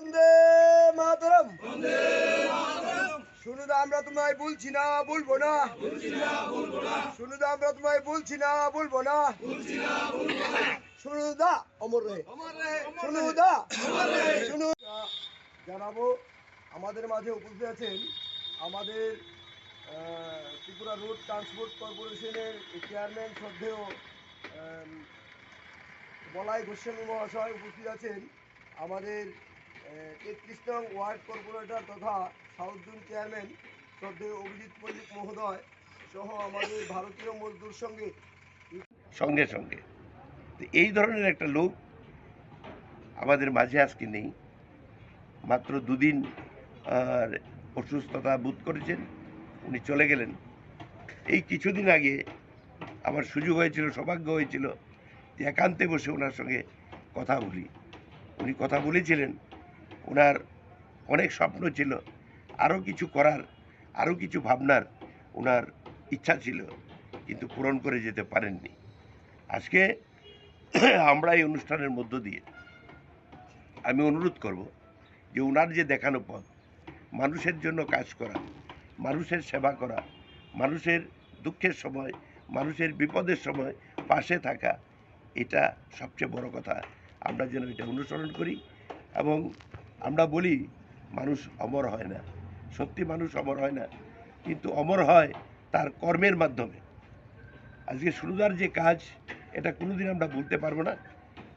বন্দে মাতরম। শুনুন আমরা তোমায় বলছি না বলব না। শুনুন আমরা তোমায় বলছি না বলব না। শুনুন দা অমর রে। শুনুন দা শুনুন জানাব, আমাদের মাঝে উপস্থিত আছেন আমাদের ত্রিপুরা রোড ট্রান্সপোর্ট কর্পোরেশনের চেয়ারম্যান শ্রদ্ধেয় বলাই গোস্বামী মহাশয় উপস্থিত আছেন আমাদের তেত্রিশ নং ওয়ার্ড কর্পোরেটর তথা সাউথ জোন চেয়ারম্যান শ্রদ্ধেয় অভিজিৎ মল্লিক মহোদয় সহ আমাদের ভারতীয় মজদুর সঙ্গে। সঙ্গে সঙ্গে। এই ধরনের একটা লোক আমাদের মাঝে আজকে নেই। মাত্র দুদিন অসুস্থতা বোধ করেছেন, উনি চলে গেলেন। এই কিছুদিন আগে আমার সুযোগ হয়েছিল, সৌভাগ্য হয়েছিল একান্তে বসে ওনার সঙ্গে কথা বলি। উনি কথা বলেছিলেন ওনার অনেক স্বপ্ন ছিল। আরও কিছু করার, আরও কিছু ভাবনার ওনার ইচ্ছা ছিল, কিন্তু পূরণ করে যেতে পারেননি। আজকে আমরা এই অনুষ্ঠানের মধ্য দিয়ে আমি অনুরোধ করব যে ওনার যে দেখানো পথ, মানুষের জন্য কাজ করা, মানুষের সেবা করা, মানুষের দুঃখের সময়, মানুষের বিপদের সময় পাশে থাকা, এটা সবচেয়ে বড় কথা। আমরা যেন এটা অনুসরণ করি এবং আমরা বলি, মানুষ অমর হয় না। সত্যি মানুষ অমর হয় না। কিন্তু অমর হয় তার কর্মের মাধ্যমে। আজকে সুরদার যে কাজ, এটা কোনোদিন আমরা ভুলতে পারব না।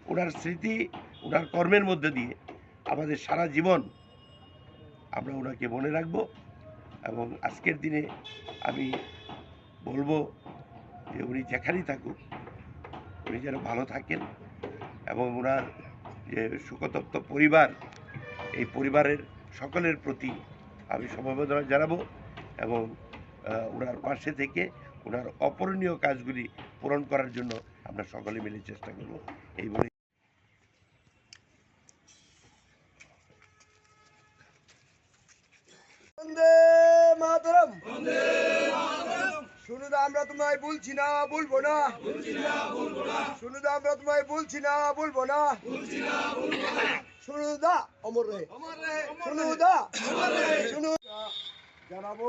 ওনার স্মৃতি, ওনার কর্মের মধ্যে দিয়ে আমাদের সারা জীবন আমরা ওনাকে মনে রাখব এবং আজকের দিনে আমি বলব যে উনি যেখানেই থাকুক, উনি যেন ভালো থাকেন এবং ওনার যে সুখতপ্ত পরিবার এই পরিবারের সকলের প্রতি আমি সমবেদনা জানাব এবং ওনার পাশে থেকে ওনার অপূরণীয় কাজগুলি পূরণ করার জন্য আমরা সকলে মিলে চেষ্টা করব। এই বলে শুনুন আমরা তোমায় বলছি না বলব না। শুনুন আমরা তোমায় বলছি না বলব না। শুনুন দা অমর রে শুনুন দা শুনুন জানাব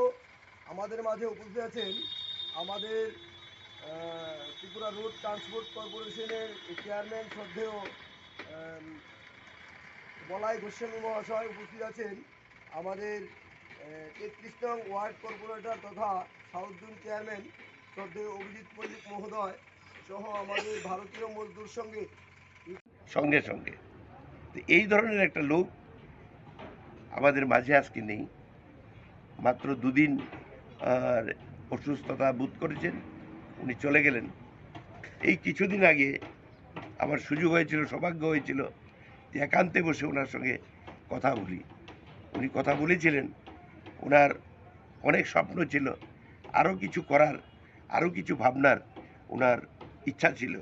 আমাদের মাঝে উপস্থিত আছেন আমাদের ত্রিপুরা রোড ট্রান্সপোর্ট কর্পোরেশনের চেয়ারম্যান শ্রদ্ধেয় বলাই গোস্বামী মহাশয় উপস্থিত আছেন। আমাদের তেত্রিশ নং ওয়ার্ড কর্পোরেটর তথা সাউথ জোন চেয়ারম্যান শ্রদ্ধেয় অভিজিৎ মল্লিক মহোদয় সহ আমাদের ভারতীয় মজদুর সঙ্গে। সঙ্গে সঙ্গে। তো এই ধরনের একটা লোক আমাদের মাঝে আজকে নেই। মাত্র দুদিন অসুস্থতা বোধ করেছেন, উনি চলে গেলেন। এই কিছুদিন আগে আমার সুযোগ হয়েছিল, সৌভাগ্য হয়েছিল যে একান্তে বসে ওনার সঙ্গে কথা বলি। উনি কথা বলেছিলেন, ওনার অনেক স্বপ্ন ছিল, আরও কিছু করার, আরও কিছু ভাবনার ওনার ইচ্ছা ছিল,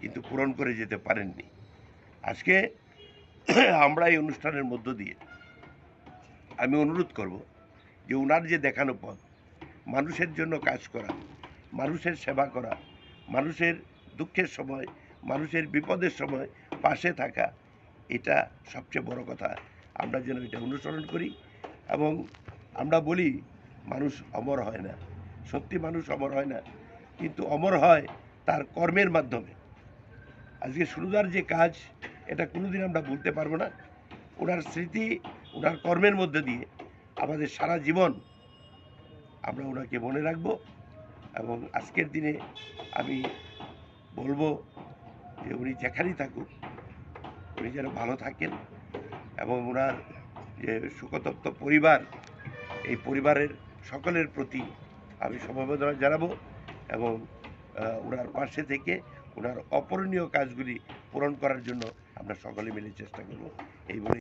কিন্তু পূরণ করে যেতে পারেননি। আজকে আমরা এই অনুষ্ঠানের মধ্য দিয়ে আমি অনুরোধ করব যে ওনার যে দেখানো পথ, মানুষের জন্য কাজ করা, মানুষের সেবা করা, মানুষের দুঃখের সময়, মানুষের বিপদের সময় পাশে থাকা, এটা সবচেয়ে বড় কথা। আমরা যেন এটা অনুসরণ করি এবং আমরা বলি, মানুষ অমর হয় না। সত্যি মানুষ অমর হয় না, কিন্তু অমর হয় তার কর্মের মাধ্যমে। আজকে সুরদার যে কাজ এটা কোনোদিন আমরা ভুলতে পারব না। ওনার স্মৃতি, ওনার কর্মের মধ্যে দিয়ে আমাদের সারা জীবন আমরা ওনাকে মনে রাখব এবং আজকের দিনে আমি বলব যে উনি যেখানেই থাকুক, উনি যেন ভালো থাকেন এবং ওনার যে সুখতপ্ত পরিবার, এই পরিবারের সকলের প্রতি আমি সমবেদনা জানাব এবং ওনার পাশে থেকে ওনার অপূরণীয় কাজগুলি পূরণ করার জন্য আমরা সকলে মিলে চেষ্টা করব। এই বলে